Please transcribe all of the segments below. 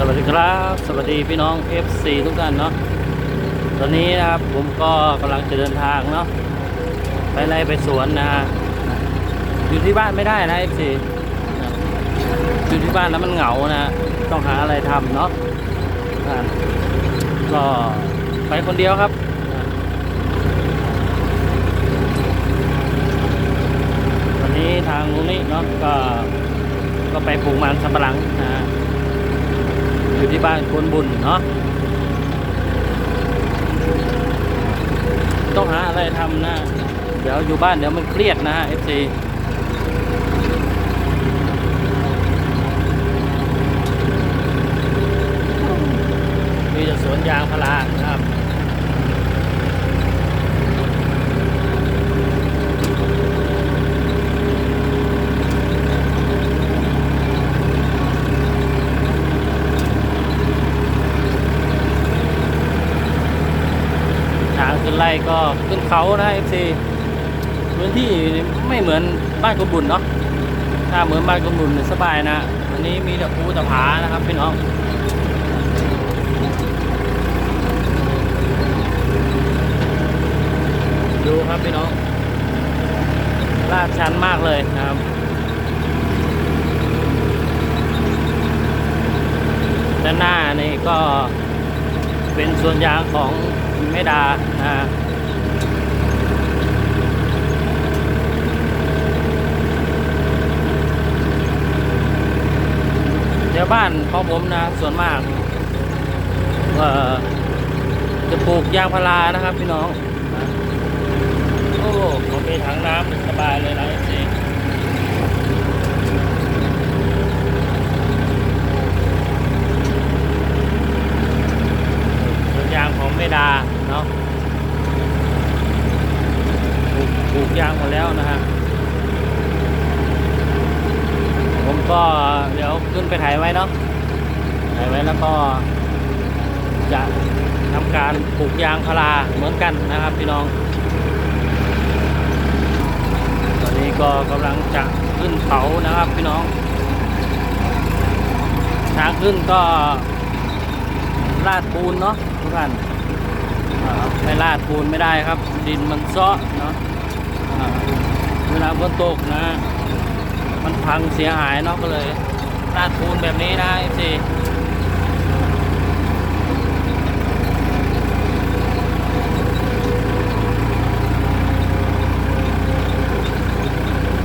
สวัสดีครับ สวัสดีพี่น้อง FC ทุกท่านเนาะตอนนี้นะครับผมก็กำลังจะเดินทางเนาะไปไล่ไปสวนนะฮะอยู่ที่บ้านไม่ได้นะ FC อยู่ที่บ้านแล้วมันเหงานะ ต้องหาอะไรทำเนาะก็ไปคนเดียวครับนะวันนี้ทางนู้นนี่เนาะก็ก็ไปปลูกมันสำปะหลังนะ อยู่ที่บ้านคนบุญเนาะต้องหาอะไรทำนะ เดี๋ยวอยู่บ้านเดี๋ยวมันเครียดนะ FC มีแต่สวนยางพารานะครับ ทางขึ้น ไล่ก็ขึ้นเขานะ FC พื้นที่ไม่เหมือนบ้านกบุญเนาะถ้าเหมือนบ้านกบุญสบายนะอันนี้มีแต่ภูแต่ผานะครับพี่น้องดูครับพี่น้องลาดชันมากเลยนะครับด้านหน้านี่ก็เป็นส่วนยางของ เมดานะฮะเดี๋ยวบ้านของผมนะ ส่วนมากเอ่อจะปลูกยางพารานะครับพี่น้อง โอ้ผมมีถังน้ำสบายเลยนะเอซีส่วนยางของเมดาเนาะปลูกปลูก ยางหมดแล้วนะฮะผมก็เดี๋ยวขึ้นไปถ่ายไว้เนาะถ่ายไว้แล้วก็จะทำการปลูกยางพาราเหมือนกันนะครับพี่น้อง ตอนนี้ก็กำลังจะขึ้นเขานะครับพี่น้องทางขึ้นก็ลาดปูนเนาะทุกท่านไม่ลาดปูนไม่ได้ครับ ดินมันเซาะเนาะ เวลาฝนตกนะ มันพังเสียหายเนาะก็เลยลาดปูนแบบนี้นะเอฟซี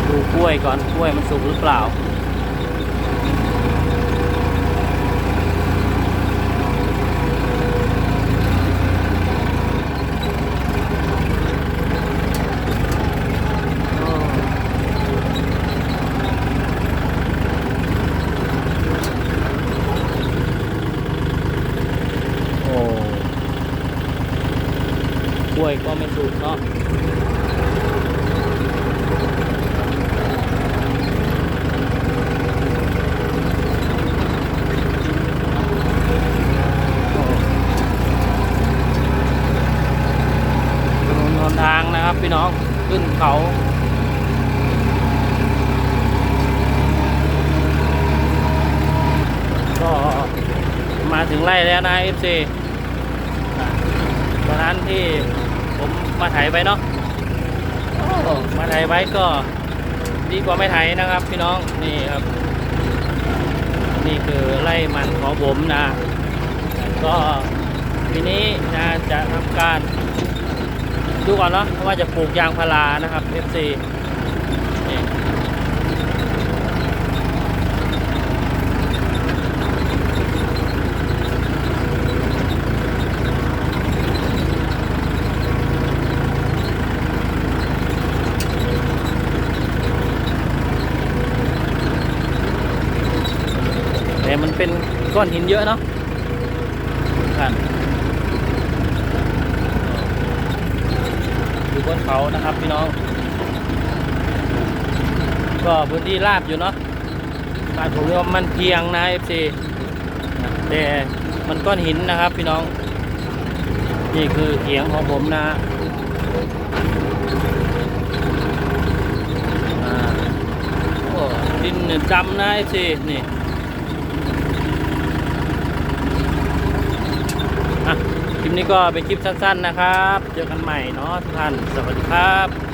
ดูกล้วยก่อนกล้วยมันสุกหรือเปล่า วยก็ไม่สุกเนาะทางนะครับพี่น้องขึ้นเขาก็มาถึงไร่แล้วนะ FC ตอนนั้นที่ มมาไถไปเนาะโอ้มาไถไว้ก็ดีกว่าไม่ไถนะครับ พี่น้องนี่ครับ นี่คือไร่มันของผมนะ ก็ทีนี้นะจะทำการดูก่อนเนาะว่าจะปลูกยางพารานะครับ FC นี่ แต่มันเป็น ก้อนหินเยอะเนาะท่านอยู่บนเขานะครับพี่น้อง ก็พื้นที่ราบอยู่เนาะบ้านผมเรียกว่ามันเพียงนะ FC แต่มันก้อนหินนะครับพี่น้อง นี่คือเขียงของผมนะอ่าโอ้ดินดำนะ FC นี่ คลิป นี้ก็เป็นคลิปสั้นๆนะครับ เจอกันใหม่เนาะทุกท่าน สวัสดีครับ